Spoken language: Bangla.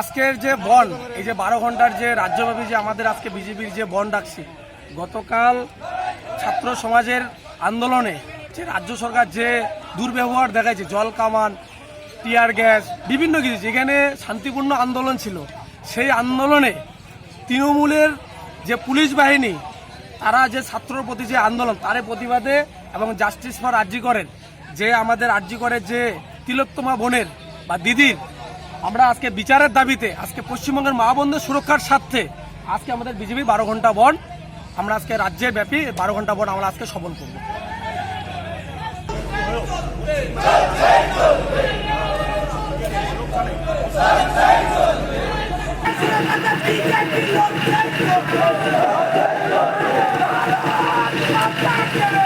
আজকের যে বন, এই যে বারো ঘণ্টার যে রাজ্যব্যাপী যে আমাদের আজকে বিজেপির যে বন ডাকছি, গতকাল ছাত্র সমাজের আন্দোলনে যে রাজ্য সরকার যে দুর্ব্যবহার দেখাইছে, জল কামান, টিয়ার গ্যাস, বিভিন্ন কিছু, যেখানে শান্তিপূর্ণ আন্দোলন ছিল, সেই আন্দোলনে তৃণমূলের যে পুলিশ বাহিনী, তারা যে ছাত্রর প্রতি যে আন্দোলন, তার প্রতিবাদে এবং জাস্টিস ফর আর্জি করেন। যে আমাদের আর্জি করে যে তিলোত্তমা বোনের বা দিদির আমরা আজকে বিচারের দাবিতে, আজকে পশ্চিমবঙ্গের মা বোনদের সুরক্ষার স্বার্থে, আজকে আমাদের বিজেপি বারো ঘণ্টা বন। আমরা আজকে রাজ্যের ব্যাপী বারো ঘণ্টা বন আমরা আজকে সফল করব। করব